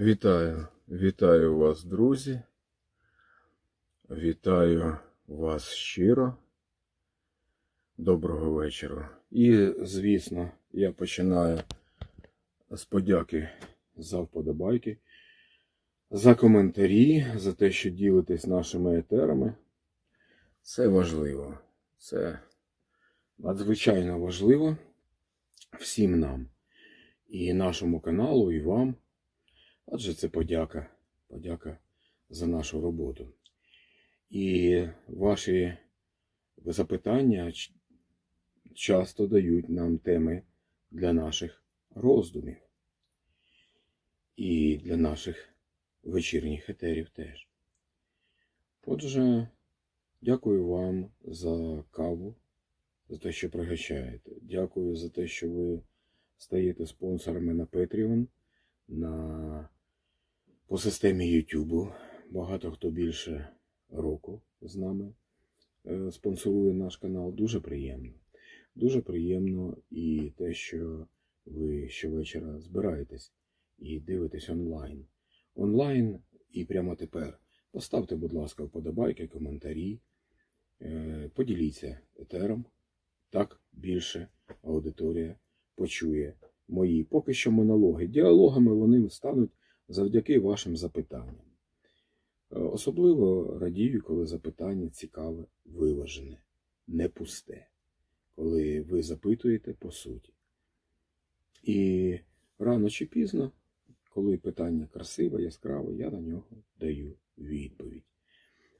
Вітаю, вітаю вас, друзі. Вітаю вас щиро. Доброго вечора. І, звісно, я починаю з подяки за вподобайки, за коментарі, за те, що ділитесь нашими етерами. Це важливо. Це надзвичайно важливо всім нам. І нашому каналу, і вам. Адже це подяка, подяка за нашу роботу. І ваші запитання часто дають нам теми для наших роздумів. І для наших вечірніх етерів теж. Отже, дякую вам за каву, за те, що пригощаєте. Дякую за те, що ви стаєте спонсорами на Patreon, на по системі YouTube. Багато хто більше року з нами е, спонсорує наш канал. Дуже приємно. Дуже приємно і те, що ви щовечора збираєтесь і дивитесь онлайн. Онлайн і прямо тепер. Поставте, будь ласка, вподобайки, коментарі, е, поділіться етером. Так більше аудиторія почує мої поки що монологи. Діалогами вони стануть завдяки вашим запитанням. Е, Особливо радію, коли запитання цікаве, виважене, не пусте, коли ви запитуєте по суті. І рано чи пізно, коли питання красиве, яскраве, я на нього даю відповідь.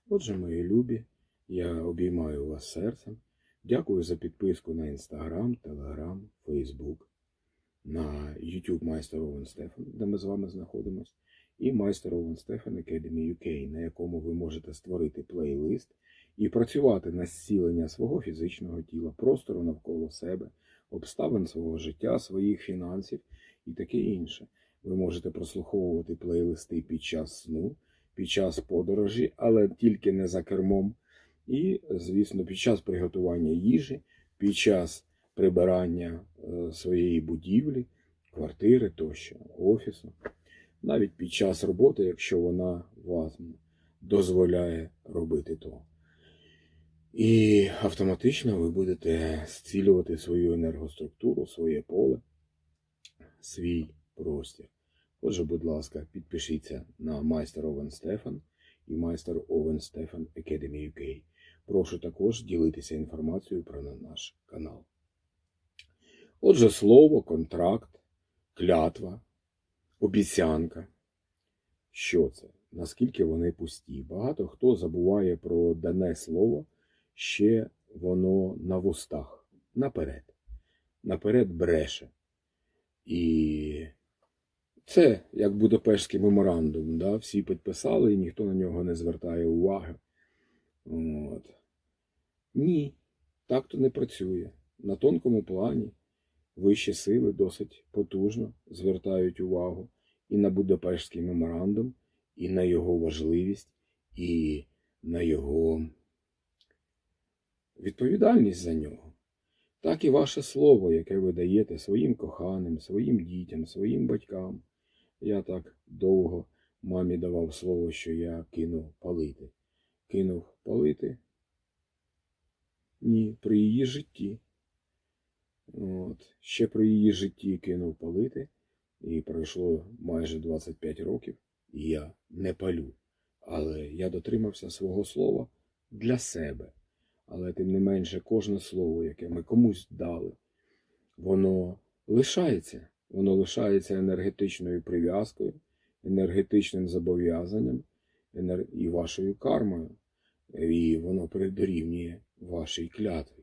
Отже, мої любі, я обіймаю вас серцем. Дякую за підписку на Інстаграм, Телеграм, Фейсбук, на YouTube Майстер Овен Стефан, де ми з вами знаходимося, і Майстер Овен Стефан Academy UK, на якому ви можете створити плейлист і працювати на зцілення свого фізичного тіла, простору навколо себе, обставин свого життя, своїх фінансів і таке інше. Ви можете прослуховувати плейлисти під час сну, під час подорожі, але тільки не за кермом. І, звісно, під час приготування їжі, під час прибирання е, своєї будівлі, квартири тощо, офісу, навіть під час роботи, якщо вона вам дозволяє робити то. І автоматично ви будете зцілювати свою енергоструктуру, своє поле, свій простір. Отже, будь ласка, підпишіться на майстер Овен Стефан і майстер Овен Стефан Academy UK. Прошу також ділитися інформацією про наш канал. Отже, слово, контракт, клятва, обіцянка. Що це? Наскільки вони пусті? Багато хто забуває про дане слово, ще воно на вустах. Наперед. Наперед бреше. І це як Будапештський меморандум. Да? Всі підписали, і ніхто на нього не звертає уваги. От. Ні, так то не працює. На тонкому плані вищі сили досить потужно звертають увагу і на Будапештський меморандум, і на його важливість, і на його відповідальність за нього. Так і ваше слово, яке ви даєте своїм коханим, своїм дітям, своїм батькам. Я так довго мамі давав слово, що я кинув палити. Кинув палити ні, при її житті. От. Ще при її житті кинув палити, і пройшло майже 25 років, і я не палю. Але я дотримався свого слова для себе. Але тим не менше, кожне слово, яке ми комусь дали, воно лишається. Воно лишається енергетичною прив'язкою, енергетичним зобов'язанням і вашою кармою. І воно дорівнює вашій клятві.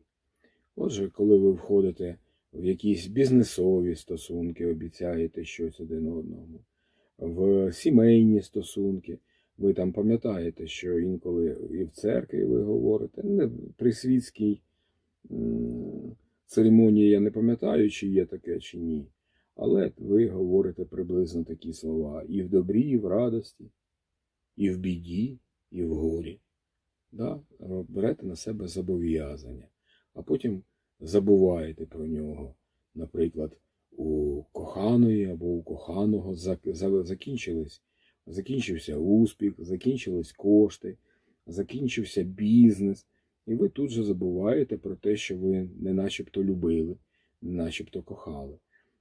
Отже, коли ви входите в якісь бізнесові стосунки, обіцяєте щось один одному, в сімейні стосунки, ви там пам'ятаєте, що інколи і в церкві ви говорите, не при світській церемонії я не пам'ятаю, чи є таке, чи ні. Але ви говорите приблизно такі слова і в добрі, і в радості, і в біді, і в горі. Да? Берете на себе зобов'язання, а потім забуваєте про нього. Наприклад, у коханої або у коханого закінчились, закінчився успіх, закінчились кошти, закінчився бізнес, і ви тут же забуваєте про те, що ви не начебто любили, не начебто кохали.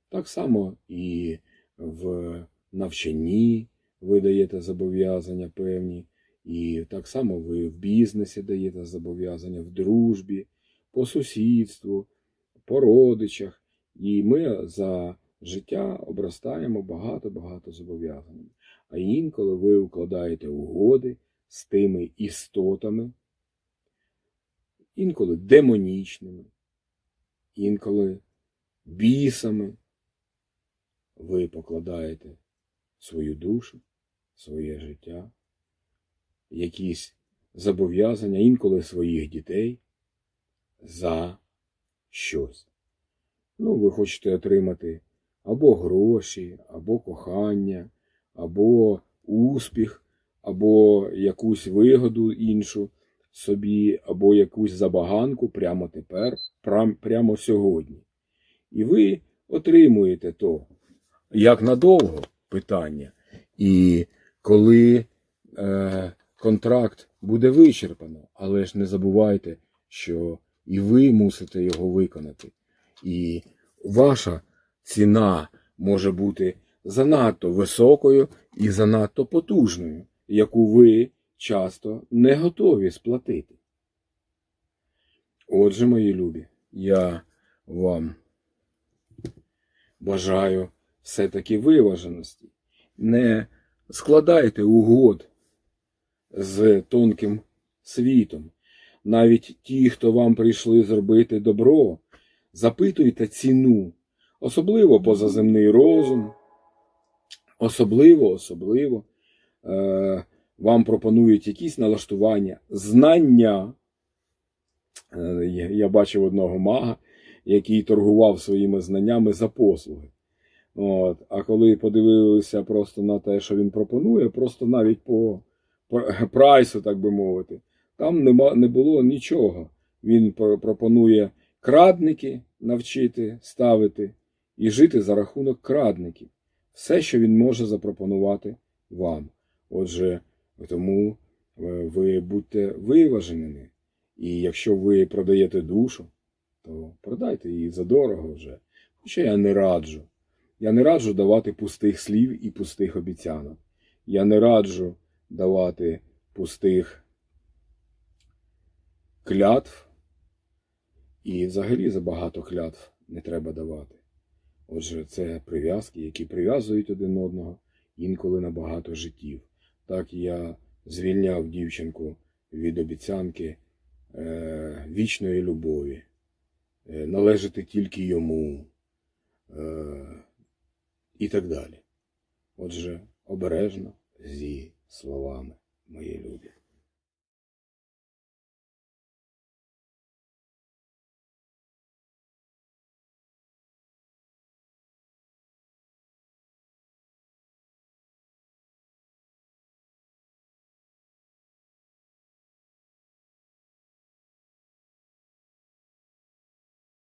Так само і в навчанні ви даєте зобов'язання певні, і так само ви в бізнесі даєте зобов'язання, в дружбі, по сусідству, по родичах. І ми за життя обростаємо багато-багато зобов'язаннями. А інколи ви укладаєте угоди з тими істотами, інколи демонічними, інколи бісами. Ви покладаєте свою душу, своє життя, якісь зобов'язання, інколи своїх дітей за щось. Ну, ви хочете отримати або гроші, або кохання, або успіх, або якусь вигоду іншу собі, або якусь забаганку прямо тепер, прямо сьогодні. І ви отримуєте то. Як надовго питання. І коли е, контракт буде вичерпано, але ж не забувайте, що і ви мусите його виконати. І ваша ціна може бути занадто високою і занадто потужною, яку ви часто не готові сплатити. Отже, мої любі, я вам бажаю все-таки виваженості. Не складайте угод з тонким світом. Навіть ті, хто вам прийшли зробити добро, запитуйте ціну, особливо позаземний розум, особливо, особливо е, вам пропонують якісь налаштування, знання. Е, я- бачив одного мага, який торгував своїми знаннями за послуги. От. А коли подивилися просто на те, що він пропонує, просто навіть по прайсу, так би мовити, там нема, не було нічого. Він про- пропонує крадники навчити ставити і жити за рахунок крадників. Все, що він може запропонувати вам. Отже, тому е, ви будьте виваженими. І якщо ви продаєте душу, то продайте її задорого вже. Хоча я не раджу. Я не раджу давати пустих слів і пустих обіцянок. Я не раджу давати пустих клятв. І взагалі забагато клятв не треба давати. Отже, це прив'язки, які прив'язують один одного інколи на багато життів. Так я звільняв дівчинку від обіцянки е, вічної любові, е, належати тільки йому. Е, і так далі. Отже, обережно зі словами, мої любі.